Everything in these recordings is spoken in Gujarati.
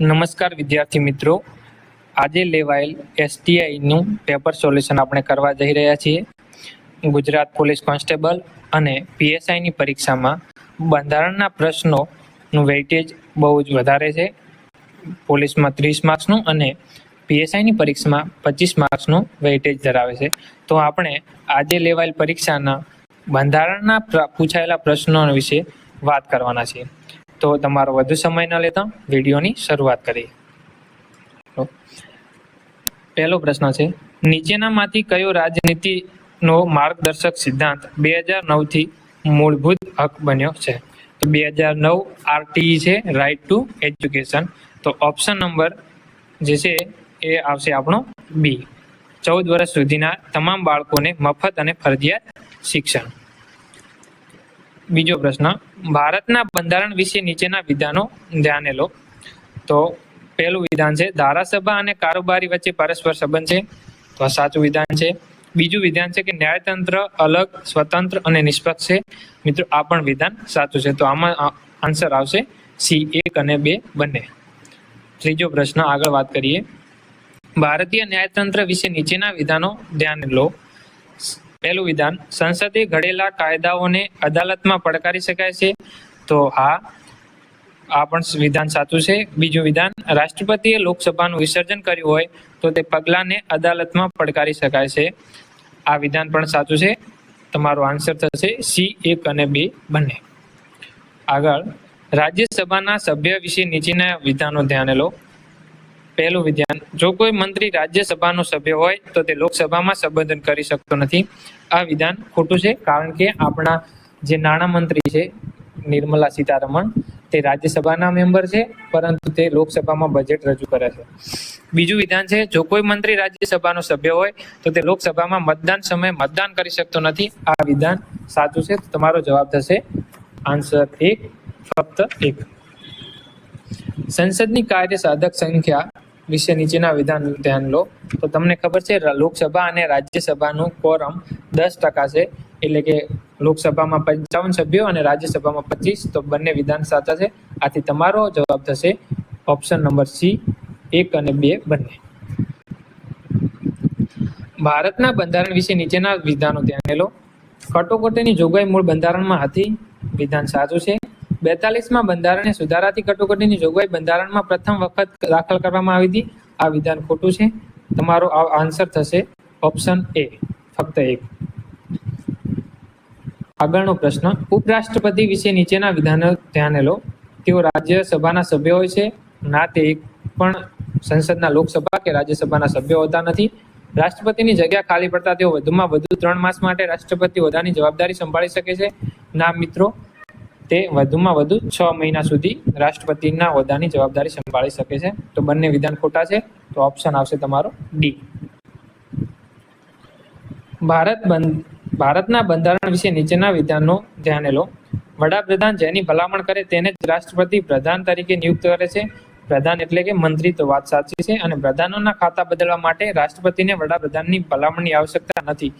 નમસ્કાર વિદ્યાર્થી મિત્રો. આજે લેવાયેલ એસટીઆઈનું પેપર સોલ્યુશન આપણે કરવા જઈ રહ્યા છીએ. ગુજરાત પોલીસ કોન્સ્ટેબલ અને પીએસઆઈની પરીક્ષામાં બંધારણના પ્રશ્નોનું વેઇટેજ બહુ જ વધારે છે. પોલીસમાં ત્રીસ માર્ક્સનું અને પીએસઆઈની પરીક્ષામાં પચીસ માર્ક્સનું વેઇટેજ ધરાવે છે. તો આપણે આજે લેવાયેલ પરીક્ષાના બંધારણના પૂછાયેલા પ્રશ્નો વિશે વાત કરવાના છીએ. તો તમારો વધુ સમય ન લેતા વિડીયોની શરૂઆત કરીએ. પહેલો પ્રશ્ન છે, નીચેનામાંથી કયો રાજનીતિનો માર્ગદર્શક સિદ્ધાંત બે હજાર નવથી મૂળભૂત હક બન્યો છે? તો બે હજાર નવ આરટીઈ છે રાઇટ ટુ એજ્યુકેશન તો ઓપ્શન નંબર જે છે એ આવશે આપણો બી ચૌદ વર્ષ સુધીના તમામ બાળકોને મફત અને ફરજિયાત શિક્ષણ. બીજો પ્રશ્ન. ભારતના બંધારણ વિશે નીચેના વિધાનો ધ્યાને લો. તો પહેલું વિધાન છે, ધારાસભા અને કારોબારી વચ્ચે પરસ્પર સંબંધ છે. તો આ સાચું વિધાન છે. બીજું વિધાન છે કે ન્યાયતંત્ર અલગ, સ્વતંત્ર અને નિષ્પક્ષ છે. મિત્રો, આ પણ વિધાન સાચું છે. તો આમાં આન્સર આવશે સી એક અને બે બંને. ત્રીજો પ્રશ્ન આગળ વાત કરીએ. ભારતીય ન્યાયતંત્ર વિશે નીચેના વિધાનો ધ્યાન લો. પહેલું વિધાન સંસદે ઘડેલા કાયદાઓને અદાલતમાં પડકારી શકાય છે. તો હા, આ પણ વિધાન સાચું છે. બીજું વિધાન, રાષ્ટ્રપતિએ લોકસભાનું વિસર્જન કર્યું હોય તો તે પગલાંને અદાલતમાં પડકારી શકાય છે. આ વિધાન પણ સાચું છે. તમારો આન્સર થશે સી, એક અને બે બંને. આગળ, રાજ્યસભાના સભ્ય વિશે નીચેના વિધાનો ધ્યાને લો. પહેલું વિધાન, જો કોઈ મંત્રી રાજ્યસભાનો સભ્ય હોય, તો તે લોકસભામાં સંબોધન કરી શકતો નથી. આ વિધાન ખોટું છે, કારણ કે આપણા જે નાણામંત્રી છે, નિર્મલા સીતારમણ, તે રાજ્યસભાના મેમ્બર છે, પરંતુ તે લોકસભામાં બજેટ રજૂ કરે છે. બીજું વિધાન છે, જો કોઈ મંત્રી રાજ્યસભાનો સભ્ય હોય, તો તે લોકસભામાં મતદાન સમયે મતદાન કરી શકતો નથી. આ વિધાન સાચું છે તમારો જવાબ થશે આન્સર એક, ફક્ત એક. સંસદની કાર્ય સાધક સંખ્યા વિશે નીચેના વિધાન ધ્યાન લો. તો તમને ખબર છે લોકસભા અને રાજ્યસભાનું કોરમ દસ ટકા છે. એટલે કે લોકસભામાં પંચાવન સભ્યો અને રાજ્યસભામાં પચીસ. તો બંને વિધાન સાચા છે. આથી તમારો જવાબ થશે ઓપ્શન નંબર સી એક અને બે બંને. ભારતના બંધારણ વિશે નીચેના વિધાનો ધ્યાને લો. કટોકટીની જોગવાઈ મૂળ બંધારણમાં હતી. વિધાન સાચું છે. બેતાલીસમાં બંધારણીય સુધારાથી કટોકટીની જોગવાઈ બંધારણમાં પ્રથમ વખત દાખલ કરવામાં આવી હતી. આ વિધાન ખોટું છે. તમારો આન્સર થશે ઓપ્શન એ. ફક્ત એક. આગળનો પ્રશ્ન, ઉપરાષ્ટ્રપતિ વિશે નીચેના વિધાનો ધ્યાને લો. તેઓ રાજ્યસભાના સભ્ય હોય છે. ના તે એક પણ સંસદના લોકસભા કે રાજ્યસભાના સભ્ય હોતા નથી. રાષ્ટ્રપતિની જગ્યા ખાલી પડતા તેઓ વધુમાં વધુ ત્રણ માસ માટે રાષ્ટ્રપતિ હોદ્દાની જવાબદારી સંભાળી શકે છે. ના મિત્રો તે વધુમાં વધુ છ મહિના સુધી રાષ્ટ્રપતિના હોદ્દાની જવાબદારી સંભાળી શકે છે. તો બંને વિધાન ખોટા છે. તો ઓપ્શન આવશે તમારો ડી ભારત બંધ, ભારતના બંધારણ વિશે નીચેના વિધાનો ધ્યાને લો. વડાપ્રધાન જેની ભલામણ કરે તેને જ રાષ્ટ્રપતિ પ્રધાન તરીકે નિયુક્ત કરે છે. પ્રધાન એટલે કે મંત્રી તો વાત સાચી છે અને પ્રધાનોના ખાતા બદલવા માટે રાષ્ટ્રપતિને વડાપ્રધાનની ભલામણની આવશ્યકતા નથી.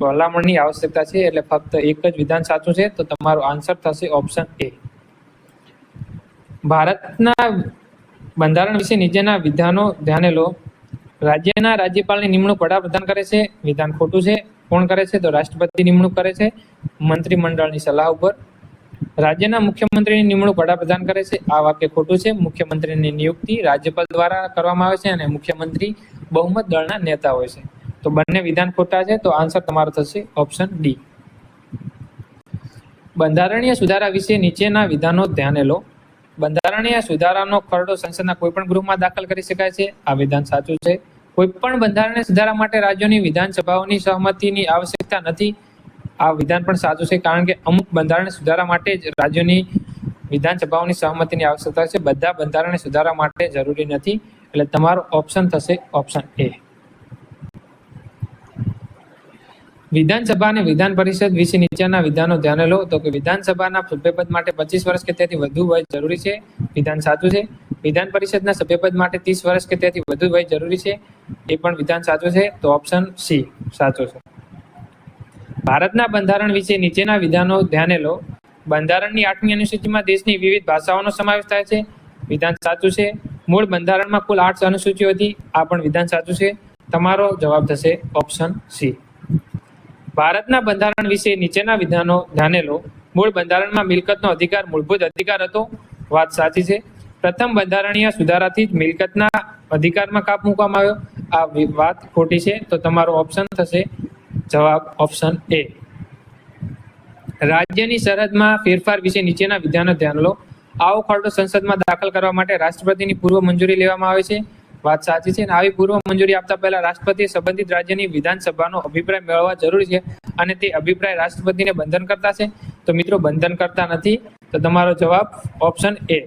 ભલામણની આવશ્યકતા છે એટલે ફક્ત એક જ વિધાન સાચું છે, તો તમારો આન્સર થશે ઓપ્શન એ ભારતના બંધારણ વિશે નીચેના વિધાનો ધ્યાને લો. રાજ્યના રાજ્યપાલની નિમણૂક વડાપ્રધાન કરે છે, વિધાન ખોટું છે, કોણ કરે છે, તો રાષ્ટ્રપતિ નિમણૂક કરે છે, મંત્રીમંડળની સલાહ ઉપર. રાજ્યના મુખ્યમંત્રીની નિમણૂક વડાપ્રધાન કરે છે, આ વાક્ય ખોટું છે, મુખ્યમંત્રીની નિયુક્તિ રાજ્યપાલ દ્વારા કરવામાં આવે છે અને મુખ્યમંત્રી બહુમત દળના નેતા હોય છે. તો બંને વિધાન ખોટા છે, તો આન્સર તમારો થશે ઓપ્શન ડી બંધારણીય સુધારા વિશે નીચેના વિધાનો ધ્યાને લો. બંધારણીય સુધારાનો ખરડો સંસદના કોઈ પણ ગૃહમાં દાખલ કરી શકાય છે. આ વિધાન સાચું છે. કોઈ પણ બંધારણીય સુધારા માટે રાજ્યોની વિધાનસભાઓની સહમતિની આવશ્યકતા નથી. આ વિધાન પણ સાચું છે, કારણ કે અમુક બંધારણીય સુધારા માટે જ રાજ્યોની વિધાનસભાઓની સહમતિની આવશ્યકતા છે. બધા બંધારણીય સુધારા માટે જરૂરી નથી. એટલે તમારો ઓપ્શન થશે ઓપ્શન એ વિધાનસભા અને વિધાન પરિષદ વિશે નીચેના વિધાનો ધ્યાને લો. તો કે વિધાનસભાના સભ્યપદ માટે પચીસ વર્ષ કે તેથી વધુ વય જરૂરી છે? વિધાન સાચું છે? વિધાન પરિષદના સભ્યપદ માટે ત્રીસ વર્ષ કે તેથી વધુ વય જરૂરી છે? એ પણ વિધાન સાચું છે? તો ઓપ્શન સી સાચો છે. ભારતના બંધારણ વિશે નીચેના વિધાનો ધ્યાને લો. બંધારણની આઠમી અનુસૂચિમાં દેશની વિવિધ ભાષાઓનો સમાવેશ થાય છે. વિધાન સાચું છે? મૂળ બંધારણમાં કુલ આઠ અનુસૂચિઓ હતી. આ પણ વિધાન સાચું છે? તમારો જવાબ થશે ઓપ્શન સી ભારતના બંધારણ વિશે નીચેના વિધાનો ધ્યાને લો. મૂળ બંધારણમાં મિલકતનો અધિકાર મૂળભૂત અધિકાર હતો. વાત સાચી છે. પ્રથમ બંધારણીય સુધારાથી જ મિલકતના અધિકારમાં કાપ મૂકવામાં આવ્યો. આ વાત ખોટી છે. તો તમારો ઓપ્શન થશે. જવાબ ઓપ્શન એ રાજ્યની સરહદમાં ફેરફાર વિશે નીચેના વિધાનો ધ્યાન લો. આવો ખરડો સંસદમાં દાખલ કરવા માટે રાષ્ટ્રપતિની પૂર્વ મંજૂરી લેવામાં આવે છે. વાત સાચી છે અને આવી પૂર્વ મંજૂરી આપતા પહેલા રાષ્ટ્રપતિ સંબંધિત રાજ્યની વિધાનસભાનો અભિપ્રાય મેળવવા જરૂરી છે અને તે અભિપ્રાય રાષ્ટ્રપતિને બંધન કરતા છે. તો મિત્રો, બંધન કરતા નથી. તો તમારો જવાબ ઓપ્શન એ.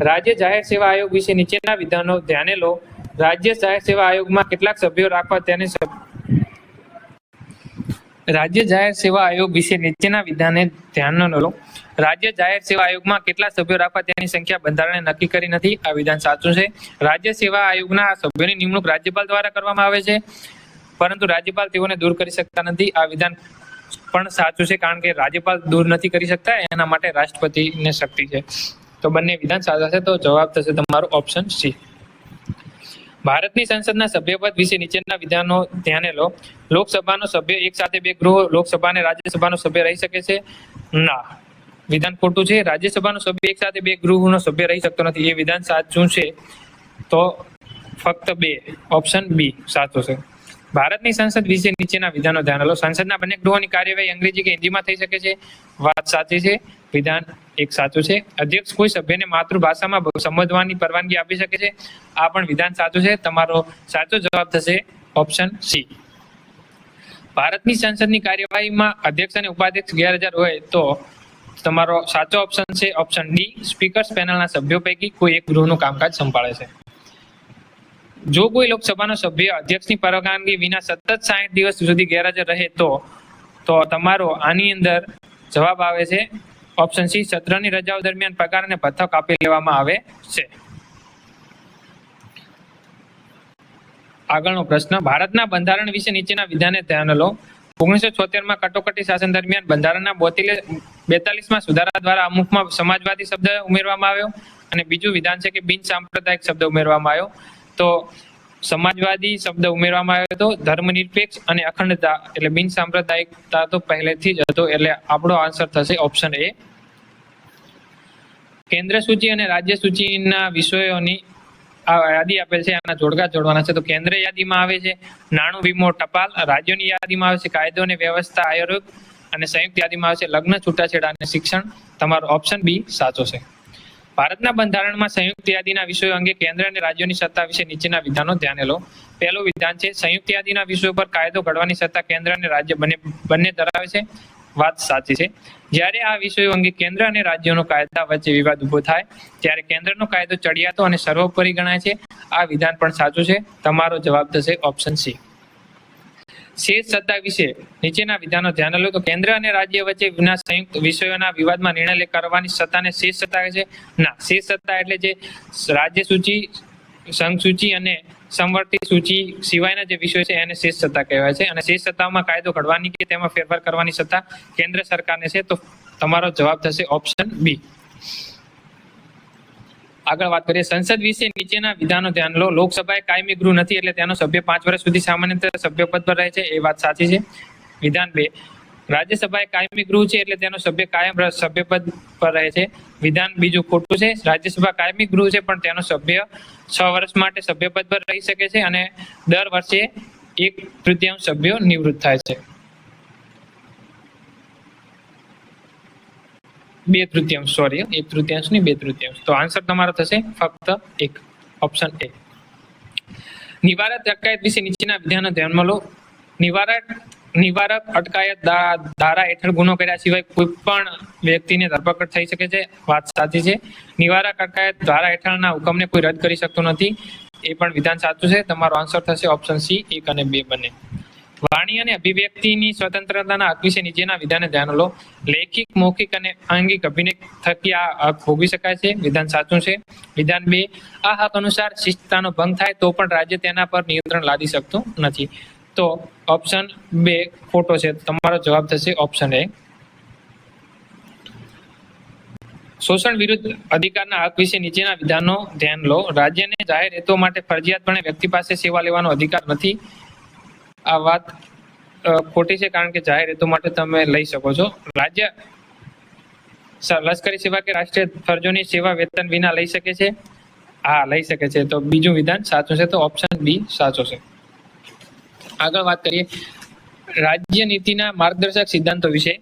રાજ્ય જાહેર સેવા આયોગ વિશે નીચેના વિધાનો ધ્યાને લો. રાજ્ય જાહેર સેવા આયોગમાં કેટલાક સભ્યો રાખવા તેને રાજ્ય જાહેર સેવા આયોગ વિશે નીચેના વિધાને ધ્યાનમાં લો. રાજ્ય જાહેર સેવા આયોગમાં કેટલા સભ્યો રાખવા તેની સંખ્યા બંધારણે નક્કી કરી નથી. આ વિધાન સાચું છે. રાજ્ય સેવા આયોગના સભ્યોની નિમણૂક રાજ્યપાલ દ્વારા કરવામાં આવે છે. પરંતુ રાજ્યપાલ તેઓને દૂર કરી શકતા નથી. આ વિધાન પણ સાચું છે કારણ કે રાજ્યપાલ દૂર નથી કરી શકતા. એના માટે રાષ્ટ્રપતિને શક્તિ છે. તો બંને વિધાન સાચા છે. તો જવાબ થશે તમારો ઓપ્શન સી. ભારતની સંસદના સભ્યપદ વિશે નીચેના વિધાનો ધ્યાને લો. લોકસભાનો સભ્ય એક સાથે બે ગૃહ, લોકસભા અને રાજ્યસભાનો સભ્ય રહી શકે છે? ના. વિધાન ખોટું છે? રાજ્યસભાનો સભ્ય એક સાથે બે ગૃહનો સભ્ય રહી શકતો નથી. એ વિધાન સાચું છે? તો ફક્ત બે. ઓપ્શન બી સાચું છે. ભારતની સંસદ વિશે નીચેના વિધાનો ધ્યાન લો. સંસદના બંને ગૃહોની કાર્યવાહી અંગ્રેજી કે હિન્દીમાં થઈ શકે છે? વાત સાચી છે. વિધાન એક સાચું છે. અધ્યક્ષ કોઈ સભ્યને માતૃભાષામાં સંબોધવાની પરવાનગી આપી શકે છે? આ પણ વિધાન સાચું છે. તમારો સાચો જવાબ થશે ઓપ્શન સી ભારતની સંસદની કાર્યવાહીમાં અધ્યક્ષ અને ઉપાધ્યક્ષ ગેરહાજર હોય તો તમારો સાચો ઓપ્શન છે. ઓપ્શન ડી સ્પીકર્સ પેનલના સભ્યો પૈકી કોઈ એક ગૃહનું કામકાજ સંભાળે છે. જો કોઈ લોકસભાનો સભ્ય અધ્યક્ષની પરવાનગી વિના સતત સાઠ દિવસ સુધી ગેરહાજર રહે તો તમારો આની અંદર જવાબ આવે છે ઓપ્શન સી સત્રની રજાઓ દરમિયાન પગાર અને ભથ્થો કાપી લેવામાં આવે છે. આગળનો પ્રશ્ન, ભારતના બંધારણ વિશે નીચેના વિધાને ધ્યાન લો. ઓગણીસો છોતેરમાં કટોકટી શાસન દરમિયાન બંધારણના બોતેલે, બેતાલીસમાં સુધારા દ્વારા અમુકમાં સમાજવાદી શબ્દ ઉમેરવામાં આવ્યો અને બીજું વિધાન છે કે બિન સાંપ્રદાયિક શબ્દ ઉમેરવામાં આવ્યો. તો સમાજવાદી શબ્દ ઉમેરવામાં આવ્યો હતો, ધર્મનિરપેક્ષ અને અખંડતા એટલે બિન સાંપ્રદાયિકતા તો પહેલેથી જ હતો એટલે આપણો આન્સર થશે ઓપ્શન એ કેન્દ્ર સૂચિ અને રાજ્ય સૂચિના વિષયોની યાદી આપેલ છે, આના જોડકા જોડવાના છે. તો કેન્દ્ર યાદીમાં આવે છે, નાણું, વીમો, ટપાલ. રાજ્યોની યાદીમાં આવે છે કાયદો અને વ્યવસ્થા આયોગ અને સંયુક્ત યાદીમાં આવે છે લગ્ન, છૂટાછેડા અને શિક્ષણ. તમારો ઓપ્શન બી સાચો છે. ભારતના બંધારણમાં સંયુક્ત યાદીના વિષયો અંગે કેન્દ્ર અને રાજ્યોની સત્તા વિશે નીચેના વિધાનો ધ્યાને લો. પહેલું વિધાન છે, સંયુક્ત યાદીના વિષયો પર કાયદો ઘડવાની સત્તા કેન્દ્ર અને રાજ્ય બંને બંને ધરાવે છે. વાત સાચી છે. જ્યારે આ વિષયો અંગે કેન્દ્ર અને રાજ્યોનો કાયદા વચ્ચે વિવાદ ઊભો થાય, ત્યારે કેન્દ્રનો કાયદો ચડિયાતો અને સર્વોપરી ગણાય છે. આ વિધાન પણ સાચું છે. તમારો જવાબ થશે ઓપ્શન સી. શેષ સત્તા વિશે નીચેના વિધાનો ધ્યાન લો. તો કેન્દ્ર અને રાજ્ય વચ્ચે વિના સંયુક્ત વિષયોના વિવાદમાં નિર્ણય કરવાની સત્તાને શેષ સત્તા છે. ના, શેષ સત્તા એટલે જે રાજ્ય સૂચિ, સંઘ સૂચિ અને સંવર્તી સૂચિ સિવાયના જે વિષયો છે, એને શેષ સત્તા કહેવાય છે. અને શેષ સત્તામાં કાયદો ઘડવાની કે તેમાં ફેરફાર કરવાની સત્તા કેન્દ્ર સરકારને છે. તો તમારો જવાબ થશે ઓપ્શન બી. આગળ વાત કરીએ, સંસદ વિશે નીચેના વિધાનો ધ્યાન લો. લોકસભાએ કાયમી ગૃહ નથી એટલે તેનો સભ્ય પાંચ વર્ષ સુધી સામાન્ય સભ્યપદ પર રહે છે, એ વાત સાચી છે. વિધાન બે, રાજ્યસભાએ કાયમી ગૃહ છે એટલે તેનો સભ્ય કાયમ સભ્ય સભ્યપદ પર રહે છે. વિધાન બીજું ખોટું છે, રાજ્યસભા કાયમી ગૃહ છે પણ તેનો સભ્ય છ વર્ષ માટે સભ્યપદ પર રહી શકે છે અને દર વર્ષે એક તૃતીયાંશ સભ્યો નિવૃત્ત થાય છે. બે તૃતીયાંશ સોરી એક તૃતીયાંશ નહીં, બે તૃતીયાંશ. તો આન્સર તમારો થશે ફક્ત એક ઓપ્શન એ નિવારક અટકાયત વિશે નીચેના વિધાનો ધ્યાનમાં લો. નિવારક નિવારક અટકાયત ધારા હેઠળ ગુનો કર્યા સિવાય કોઈ પણ વ્યક્તિને ધરપકડ થઈ શકે છે. વાત સાચી છે. નિવારક અટકાયત ધારા હેઠળના હુકમને કોઈ રદ કરી શકતો નથી. એ પણ વિધાન સાચું છે. તમારો આન્સર થશે ઓપ્શન સી એક અને બે બંને. વાણી અને અભિવ્યક્તિની સ્વતંત્રતાના હક વિશે નીચેના વિધાને ધ્યાન લો. લેખિક, મૌખિક અને આંગિક અભિનય થકી આ હક ભોગવી શકાય છે. વિધાન સાચું છે. વિધાન બે, આ હક અનુસાર શિસ્તતાનો ભંગ થાય તો પણ રાજ્ય તેના પર નિયંત્રણ લાદી શકતું નથી. તો ઓપ્શન બે ખોટો છે. તમારો જવાબ થશે ઓપ્શન એ. શોષણ વિરુદ્ધ અધિકારના હક વિશે નીચેના વિધાનો ધ્યાન લો. રાજ્યને જાહેર હેતુઓ માટે ફરજિયાતપણે વ્યક્તિ પાસે સેવા લેવાનો અધિકાર નથી. આ વાત ખોટી છે કારણ કે જાહેર હેતુ માટે તમે લઈ શકો છો. રાજ્ય લશ્કરી સેવા કે રાષ્ટ્રીય ફરજોની સેવા વેતન વિના લઈ શકે છે? હા, લઈ શકે છે. તો બીજું વિધાન સાચું છે તો ઓપ્શન બી સાચો છે. આગળ વાત કરીએ. રાજ્ય નીતિના માર્ગદર્શક સિદ્ધાંતો વિશે.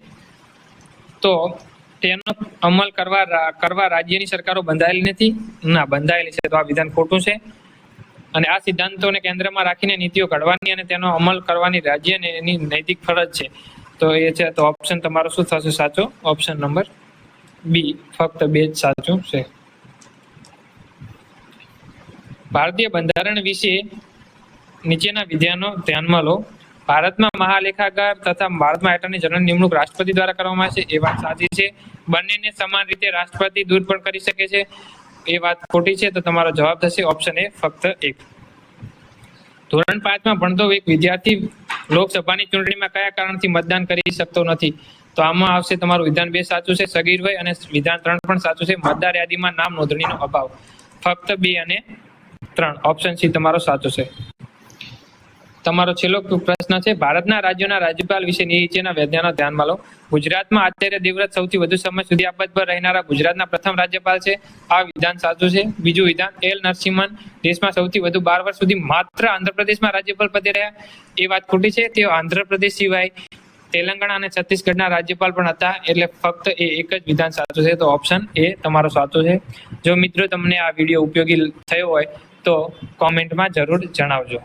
તો તેનો અમલ કરવા કરવા રાજ્યની સરકારો બંધાયેલી નથી. ના, બંધાયેલી છે તો આ વિધાન ખોટું છે. અને આ સિદ્ધાંતોને કેન્દ્રમાં રાખીને નીતિઓ ઘડવાની અને તેનો અમલ કરવાની રાજ્યને એની નૈતિક ફરજ છે. તો એ છે, તો ઓપ્શન તમારો શું થશે? સાચો? ઓપ્શન નંબર બી ફક્ત બે જ સાચું છે. ભારતીય બંધારણ વિશે નીચેના વિધાનો ધ્યાનમાં લો. ભારતમાં મહાલેખાગાર તથા ભારતમાં એટર્ની જનરલ નિમણૂક રાષ્ટ્રપતિ દ્વારા કરવામાં આવે છે. એ વાત સાચી છે. બંનેને સમાન રીતે રાષ્ટ્રપતિ દૂર પણ કરી શકે છે. એ વાત ખોટી છે, તો તમારો જવાબ થશે ઓપ્શન એ ફક્ત એક. ધોરણ પાંચમાં ભણતો એક વિદ્યાર્થી લોકસભાની ચૂંટણીમાં કયા કારણથી મતદાન કરી શકતો નથી? તો આમાં આવશે તમારું વિધાન બે સાચું છે, સગીર વય અને વિધાન ત્રણ પણ સાચું છે, મતદાર યાદીમાં નામ નોંધણીનો અભાવ. ફક્ત બે અને ત્રણ. ઓપ્શન સી તમારો સાચો છે. તમારો છેલ્લો પ્રશ્ન છે, ભારતના રાજ્યોના રાજ્યપાલ વિશે નીચેના વિધાનો ધ્યાનમાં લો. ગુજરાતમાં આચાર્ય દેવવ્રત સૌથી વધુ સમય સુધી આ પર રહેનારા ગુજરાતના પ્રથમ રાજ્યપાલ છે. આ વિધાન સાચું છે? બીજું વિધાન, એલ નરસિંહન દેશમાં સૌથી વધુ બાર વર્ષ સુધી માત્ર આંધ્રપ્રદેશમાં રાજ્યપાલ પદે રહ્યા? એ વાત ખોટી છે? તેઓ આંધ્રપ્રદેશ સિવાય તેલંગાણા અને છત્તીસગઢના રાજ્યપાલ પણ હતા, એટલે ફક્ત એ એક જ વિધાન સાચું છે. તો ઓપ્શન એ તમારો સાચો છે. જો મિત્રો તમને આ વીડિયો ઉપયોગી થયો હોય, તો કોમેન્ટમાં જરૂર જણાવજો.